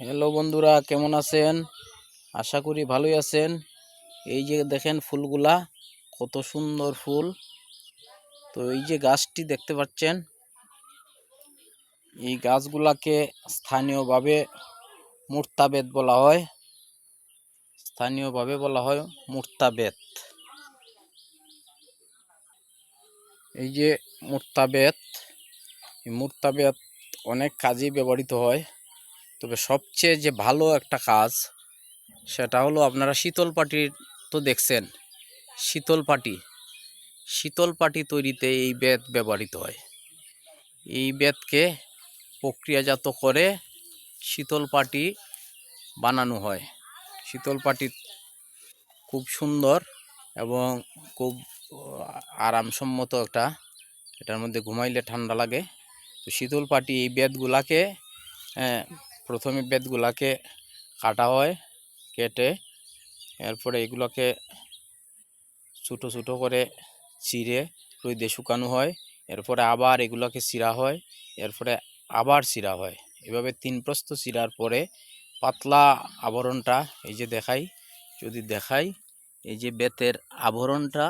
Hello বন্ধুরা, কেমন আছেন? আশা করি ভালোই আছেন। এই যে দেখেন ফুলগুলা, কত সুন্দর ফুল। তো এই যে গাছটি দেখতে পাচ্ছেন, এই গাছগুলাকে স্থানীয়ভাবে মূর্তাবেদ বলা হয়। স্থানীয়ভাবে বলা হয় মূর্তাবেদ। এই যে মূর্তাবেদ, এই মূর্তাবেদ অনেক কাজেই ব্যবহৃত হয়। তবে সবচেয়ে যে ভালো একটা কাজ সেটা হলো আপনারা শীতল পাটির তো দেখছেন। শীতল পাটি শীতল পাটি তৈরিতে এই বেত ব্যবহৃত হয়। এই বেতকে প্রক্রিয়াজাত করে শীতল পাটি বানানো হয়। শীতল পাটি খুব সুন্দর এবং খুব আরামসম্মত একটা এটার মধ্যে ঘুমাইলে ঠান্ডা লাগে। তো শীতল পাটি এই বেতগুলাকে হ্যাঁ, প্রথমে বেতগুলাকে কাটা হয়, কেটে, এরপরে এগুলোকে ছোটো ছোটো করে চিরে রোদে শুকানো হয়, এরপরে আবার এগুলোকে চিরা হয়, এরপরে আবার চিরা হয়। এভাবে তিন প্রস্থ চিরার পরে পাতলা আবরণটা এই যে দেখাই, যদি দেখাই, এই যে বেতের আবরণটা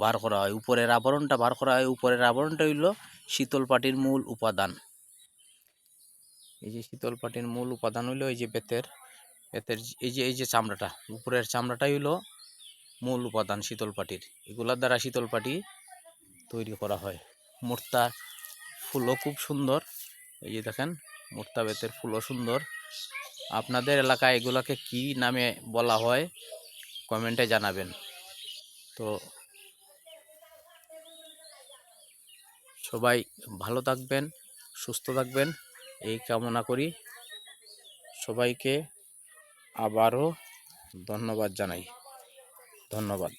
বার করা হয়, উপরের আবরণটা বার করা হয়, উপরের আবরণটা হইল শীতল পাটির মূল উপাদান। এই যে শীতল পাটির মূল উপাদান হইল এই যে বেতের বেতের এই যে এই যে চামড়াটা, উপরের চামড়াটাই হইল মূল উপাদান শীতল পাটির। এগুলার দ্বারা শীতল পাটি তৈরি করা হয়। মূর্তা ফুলও খুব সুন্দর। এই যে দেখেন, মূর্তা, বেতের ফুলও সুন্দর। আপনাদের এলাকায় এগুলাকে কি নামে বলা হয়? কমেন্টে জানাবেন। তো সবাই ভালো থাকবেন, সুস্থ থাকবেন। এই কামনা করি। সবাইকে আবারও ধন্যবাদ জানাই। ধন্যবাদ।